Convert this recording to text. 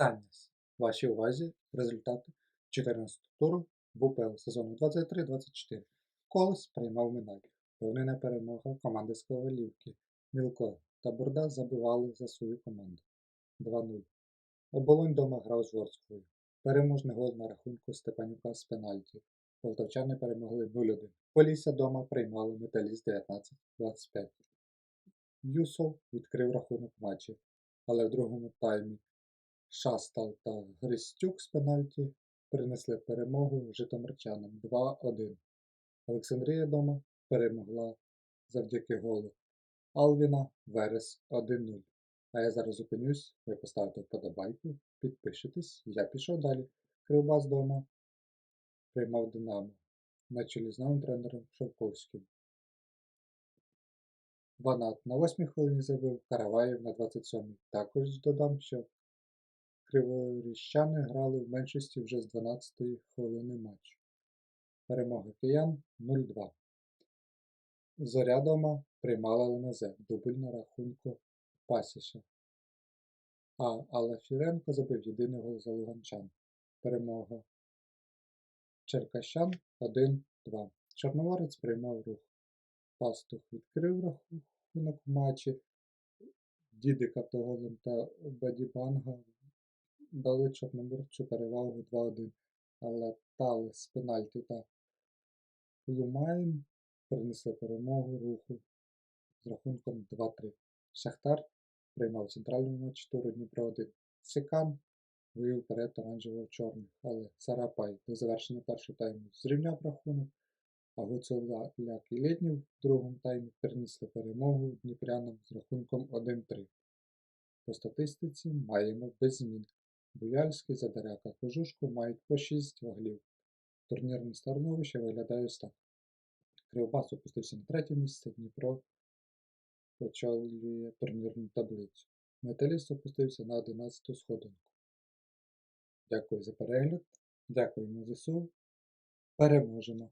Вітання вашій увазі результати 14 туру ВУПЛ сезону 23-24. Колос приймав Минай. Повнена перемога команди з Ковалівки. Мілко та Бурда забивали за свою команду 2-0. Оболонь дома грав з Ворською. Переможний гол на рахунку Степанюка з пенальті. Полтавчани перемогли 0-1. Полісся дома приймали металіст 19-25. Юсов відкрив рахунок матчі, але в другому таймі Шастал та Гристюк з пенальті принесли перемогу житомирчанам 2-1. Олександрія дома перемогла завдяки голу Алвіна Верес 1-0. А я зараз зупинюсь, ви поставите вподобайку, підпишитесь, я пішов далі. Кривбас дома приймав Динамо на чолі з новим тренером Шовковським. Ванат на 8-й хвилині забив, Караваєв на 27-й. Також додам, що Криворіщани грали в меншості вже з 12-ї хвилини матчу. Перемога киян 0-2. Зоря дома приймала ЛНЗ. Дубль на рахунку Пасіша. А Алафіренко забив єдиний гол за Луганчан. Перемога Черкащан 1-2. Чорноморець приймав рух. Пастух відкрив рахунок в матчі. Дідика Тоголен та Бадібанга дали Чорноморцю перевагу 2-1, але Тали з пенальті та Лумайн принесли перемогу руху з рахунком 2-3. Шахтар приймав в центральному туру Дніпро 1. Сикан вивів вперед оранжево-чорних, але Сарапай до завершення першого тайму зрівняв рахунок, а Гуцуляк і Лєднів в другому таймі принесли перемогу дніпрянам з рахунком 1-3. По статистиці маємо без змін. Буяльський, Задаряка, Кожушко мають по 6 ваглів. Турнірне становище виглядає ось так. Кривбас опустився на третє місце, Дніпро очолює турнірну таблицю. Металіст опустився на 11 сходинку. Дякую за перегляд. Дякуємо ЗСУ. Переможемо!